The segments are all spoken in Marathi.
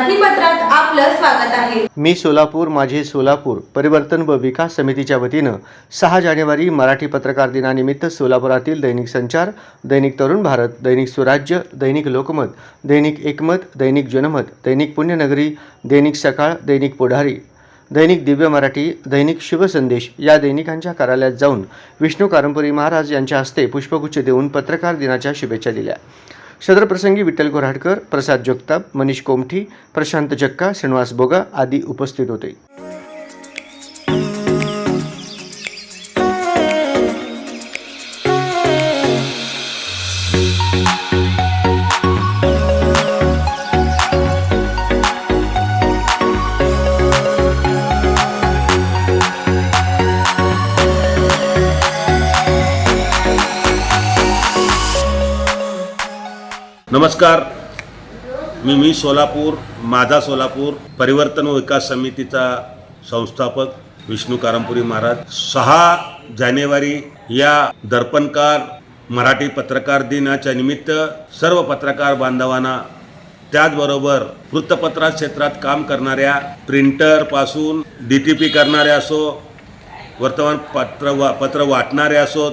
आपलं स्वागत आहे. मी सोलापूर माझे सोलापूर परिवर्तन व विकास समितीच्या वतीनं सहा जानेवारी मराठी पत्रकार दिनानिमित्त सोलापुरातील दैनिक संचार दैनिक तरुण भारत दैनिक स्वराज्य दैनिक लोकमत दैनिक एकमत दैनिक जनमत दैनिक पुण्यनगरी दैनिक सकाळ दैनिक पुढारी दैनिक दिव्य मराठी दैनिक शुभसंदेश या दैनिकांच्या कार्यालयात जाऊन विष्णू कारंपुरी महाराज यांच्या हस्ते पुष्पगुच्छ देऊन पत्रकार दिनाच्या शुभेच्छा दिल्या. सदरप्रसंगी विठ्ठल कोऱ्हाडकर प्रसाद जगताप मनीष कोमठी प्रशांत जक्का श्रीनिवास बोगा आदी उपस्थित होते. नमस्कार. मी मी सोलापूर माझा सोलापूर परिवर्तन व विकास समितीचा संस्थापक विष्णू कारंपुरी महाराज. सहा जानेवारी या दर्पणकार मराठी पत्रकार दिनाच्या निमित्त सर्व पत्रकार बांधवांना त्याचबरोबर वृत्तपत्रा क्षेत्रात काम करणाऱ्या प्रिंटरपासून डी टी पी करणाऱ्या असो वर्तमानपत्र वा पत्र वाटणारे असोत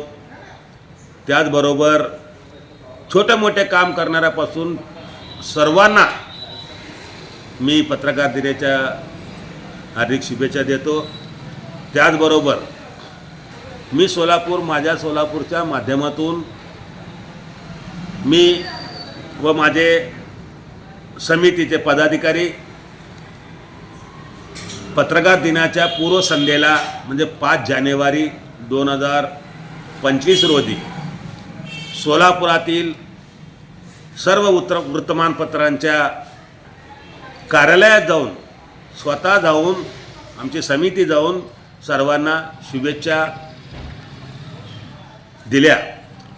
त्याचबरोबर छोटे मोठे काम करणाऱ्यापासून सर्वांना मी पत्रकार दिनाच्या हार्दिक शुभेच्छा देतो. त्याचबरोबर मी सोलापूर माझ्या सोलापूरच्या माध्यमातून मी व माझे समितीचे पदाधिकारी पत्रकार दिनाच्या पूर्वसंध्येला म्हणजे पाच जानेवारी दोन हजार पंचवीस रोजी सोलापुरातील सर्व उत्तर वृत्तमानपत्रांच्या कार्यालयात जाऊन स्वतः जाऊन आमची समिती जाऊन सर्वांना शुभेच्छा दिल्या.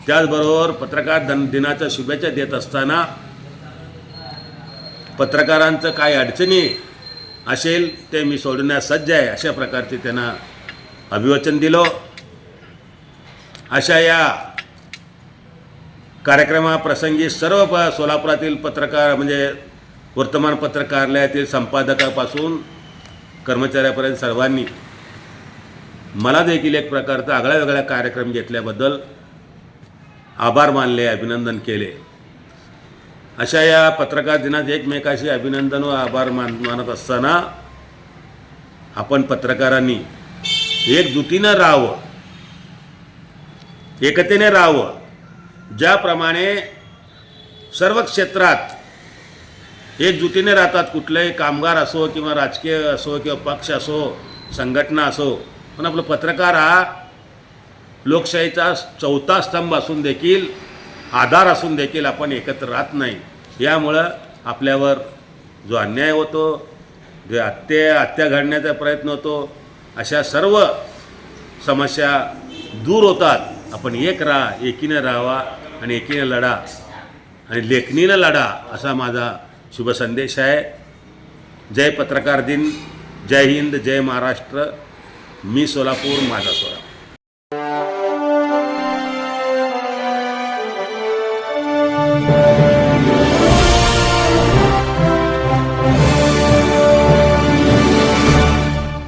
त्याचबरोबर पत्रकार दन दिनाच्या शुभेच्छा देत असताना पत्रकारांचं काय अडचणी असेल ते मी सोडण्यास सज्ज आहे अशा प्रकारचे त्यांना अभिवचन दिलं. अशा या कार्यक्रमाप्रसंगी सर्व प सोलापुरातील पत्रकार म्हणजे वर्तमानपत्र कार्यालयातील संपादकापासून कर्मचाऱ्यापर्यंत सर्वांनी मला देखील एक प्रकारचा आगळ्या वेगळ्या कार्यक्रम घेतल्याबद्दल आभार मानले अभिनंदन केले. अशा या पत्रकार दिनात एकमेकाशी अभिनंदन व आभार मान मानत असताना आपण पत्रकारांनी एकजुटीनं राहावं एकतेने राहावं ज्याप्रमाणे सर्व क्षेत्रात एकजुटीने राहतात कुठलंही कामगार असो किंवा राजकीय असो किंवा पक्ष असो संघटना असो पण आपलं पत्रकार हा लोकशाहीचा चौथा स्तंभ असून देखील आधार असून देखील आपण एकत्र राहत नाही. यामुळं आपल्यावर जो अन्याय होतो जे हत्या हत्या घडण्याचा प्रयत्न होतो अशा सर्व समस्या दूर होतात. आपण एक राहा एकीने राहावा आणि एकीनं लढा आणि लेखणीनं लढा असा माझा शुभसंदेश आहे. जय पत्रकार दिन जय हिंद जय महाराष्ट्र. मी सोलापूर माझा सोलापूर.